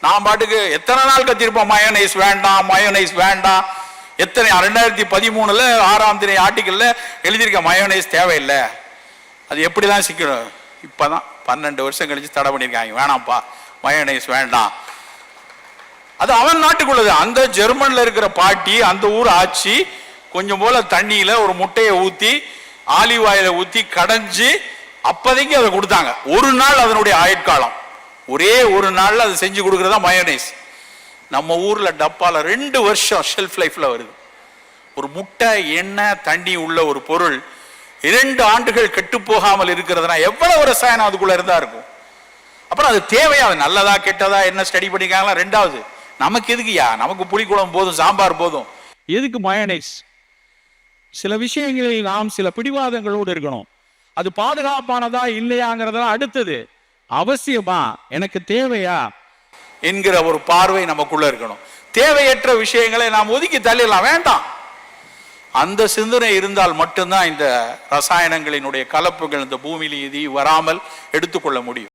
நான் பாட்டுக்கு எத்தனை நாள் கத்திருப்போம்? மயோனைஸ் வேண்டாம் மயோனைஸ் வேண்டாம். எத்தனை ரெண்டாயிரத்தி பதிமூணுல ஆறாம் தினை ஆர்டிக்கல்ல எழுதியிருக்க மயோனைஸ் தேவையில்லை. அது எப்படி தான் சிக்கணும்? இப்போதான் பன்னெண்டு வருஷம் கழிச்சு தடை பண்ணியிருக்காங்க. வேணாம்ப்பா மயோனைஸ் வேண்டாம். அது அவன் நாட்டுக்குள்ளது. அந்த ஜெர்மனில் இருக்கிற பாட்டி அந்த ஊர் ஆட்சி கொஞ்சம் போல தண்ணியில் ஒரு முட்டையை ஊற்றி ஆலிவ் ஆயில ஊற்றி கடைஞ்சி அப்போதைக்கு அதை கொடுத்தாங்க. ஒரு நாள் அதனுடைய ஆயுட்காலம். ஒரே ஒரு நாளில் அதை செஞ்சு கொடுக்குறதா மயோனைஸ் நம்ம ஊரில் டப்பாவில் ரெண்டு வருஷம் ஷெல்ஃப் லைஃப்பில் வருது. ஒரு முட்டை எண்ணெய் தண்ணி உள்ள ஒரு பொருள் இரண்டு ஆண்டுகள் கெட்டு போகாமல் இருக்கிறதுனா எவ்வளவு ரசாயனம் அதுக்குள்ளே இருந்தால் இருக்கும்? அப்புறம் அது தேவையா? அது நல்லதா கெட்டதா என்ன ஸ்டடி பண்ணிக்காங்களா ரெண்டாவது நமக்கு எதுக்குயா நமக்கு புளிக்குழம்பு போதும் சாம்பார் போதும். எதுக்கு மயனைஸ் சில விஷயங்களில் நாம் சில பிடிவாதங்களோடு இருக்கணும். அது பாதுகாப்பானதா இல்லையாங்கிறதெல்லாம் அடுத்தது. அவசியமா எனக்கு தேவையா? என்கிற ஒரு பார்வை நமக்குள்ள இருக்கணும். தேவையற்ற விஷயங்களை நாம் ஒதுக்கி தள்ளிடலாம். வேண்டாம். அந்த சிந்தனை இருந்தால் மட்டும்தான் இந்த ரசாயனங்களினுடைய கலப்புகள் இந்த பூமியில் இது வராமல் எடுத்துக்கொள்ள முடியும்.